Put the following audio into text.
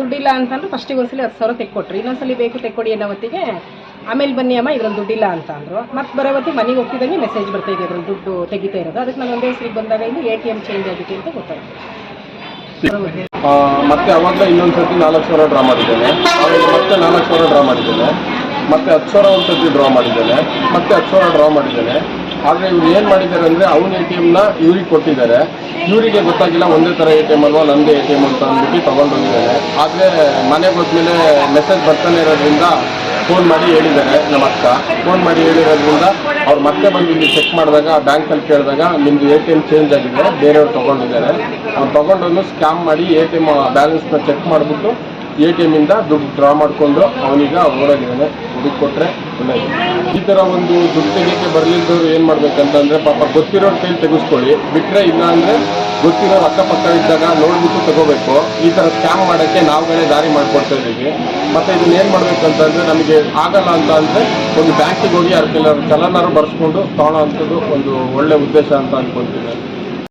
ದುಡ್ಡಿಲ್ಲ ಅಂತಂದ್ರೆ ಫಸ್ಟಿಗೆ ಒಂದ್ಸಲಿ ಹತ್ತು ಸಾವಿರ ತೆಕ್ಕೊಟ್ರಿ. ಇನ್ನೊಂದ್ಸಲಿ ಬೇಕು ತೆಕ್ಕೊಡಿ ಅನ್ನೋ ಹೊತ್ತಿಗೆ, ಆಮೇಲೆ ಬನ್ನಿ ಅಮ್ಮ, ಇದ್ರಲ್ಲಿ ದುಡ್ಡಿಲ್ಲ ಅಂತ ಅಂದರು ಮತ್ತೆ ಬರೋ ಹೊತ್ತಿಗೆ ಮನೆಗೆ ಹೋಗ್ತಿದ್ದಂಗೆ ಮೆಸೇಜ್ ಬರ್ತಾ ಇದೆ ಇದ್ರಲ್ಲಿ ದುಡ್ಡು ತೆಗಿತಾ ಇರೋದು. ಅದಕ್ಕೆ ನಾನು ಒಂದೇ ಹೆಸರಿಗೆ ಬಂದಾಗ ಇಲ್ಲಿ ಎ ಟಿ ಎಂ ಚೇಂಜ್ ಆಗಿದೆ ಅಂತ ಗೊತ್ತಾಯ್ತು. ಮತ್ತೆ ಅವಾಗಲೇ ಇನ್ನೊಂದು ಸರ್ತಿ ನಾಲ್ಕು ಸಾವಿರ ಡ್ರಾ ಮಾಡಿದ್ದೇನೆ. ಆಮೇಲೆ ಮತ್ತೆ ನಾಲ್ಕು ಸಾವಿರ ಡ್ರಾ ಮಾಡಿದ್ದೇನೆ. ಮತ್ತೆ ಹತ್ತು ಸಾವಿರ ಒಂದು ಸರ್ತಿ ಡ್ರಾ ಮಾಡಿದ್ದೇನೆ. ಮತ್ತೆ ಹತ್ತು ಸಾವಿರ ಡ್ರಾ ಮಾಡಿದ್ದೇನೆ. ಆದರೆ ಇವ್ರು ಏನು ಮಾಡಿದ್ದಾರೆ ಅಂದರೆ ಅವನ ಎ ಟಿ ಎಮ್ನ ಇವ್ರಿಗೆ ಕೊಟ್ಟಿದ್ದಾರೆ. ಇವರಿಗೆ ಗೊತ್ತಾಗಿಲ್ಲ ಒಂದೇ ಥರ ಎ ಟಿ ಎಂ ಅಲ್ವಾ, ನಂದೇ ಎ ಟಿ ಎಂ ಅಂತ ಅಂದ್ಬಿಟ್ಟು ತೊಗೊಂಡೋಗಿದ್ದಾರೆ ಆದರೆ ಮನೆಗೆ ಹೋದ್ಮೇಲೆ ಮೆಸೇಜ್ ಬರ್ತಾನೆ ಇರೋದ್ರಿಂದ ಫೋನ್ ಮಾಡಿ ಹೇಳಿದ್ದಾರೆ ನಮ್ಮ ಅಕ್ಕ. ಫೋನ್ ಮಾಡಿ ಹೇಳಿರೋದ್ರಿಂದ ಅವ್ರು ಮತ್ತೆ ಬಂದು ಇಲ್ಲಿ ಚೆಕ್ ಮಾಡಿದಾಗ ಬ್ಯಾಂಕಲ್ಲಿ ಕೇಳಿದಾಗ ನಿಮ್ಮದು ಎ ಟಿ ಎಂ ಚೇಂಜ್ ಆಗಿದೆ, ಬೇರೆಯವ್ರು ತೊಗೊಂಡಿದ್ದಾರೆ. ಅವ್ರು ತೊಗೊಂಡು ಸ್ಕ್ಯಾಮ್ ಮಾಡಿ ಎ ಟಿ ಎಂ ಬ್ಯಾಲೆನ್ಸ್ನ ಚೆಕ್ ಮಾಡಿಬಿಟ್ಟು ಎ ಟಿ ಎಮ್ಮಿಂದ ದುಡ್ಡು ಡ್ರಾ ಮಾಡಿಕೊಂಡು ಅವನೀಗ ಊರಾಗಿದ್ದಾನೆ. ದುಡ್ಡು ಕೊಟ್ಟರೆ ಒಳ್ಳೆಯದು ಈ ಥರ ಒಂದು ದುಡ್ಡು ತೆಗಿಯೋಕ್ಕೆ ಬರಲಿದ್ದವ್ರು ಏನು ಮಾಡಬೇಕಂತಂದರೆ ಪಾಪ ಗೊತ್ತಿರೋರು ಕೈಲಿ ತೆಗೆಸ್ಕೊಳ್ಳಿ. ಬಿಟ್ಟರೆ ಇಲ್ಲ ಅಂದರೆ ಗೊತ್ತಿರೋರು ಅಕ್ಕಪಕ್ಕ ಇದ್ದಾಗ ನೋಡ್ಬಿಟ್ಟು ತಗೋಬೇಕು. ಈ ಥರ ಸ್ಕ್ಯಾಮ್ ಮಾಡೋಕ್ಕೆ ನಾವುಗಳೇ ದಾರಿ ಮಾಡಿಕೊಡ್ತಾ ಇದ್ದೀವಿ. ಮತ್ತು ಇದನ್ನ ಏನು ಮಾಡಬೇಕಂತಂದರೆ ನಮಗೆ ಆಗಲ್ಲ ಅಂತ ಅಂದರೆ ಒಂದು ಬ್ಯಾಂಕಿಗೆ ಹೋಗಿ ಕೆಲವರು ಚಲನಾರು ಬರ್ಸ್ಕೊಂಡು ತೊಗೊಳ್ಳೋ ಅಂಥದ್ದು ಒಂದು ಒಳ್ಳೆ ಉದ್ದೇಶ ಅಂತ ಅನ್ಕೊಂತೀನಿ.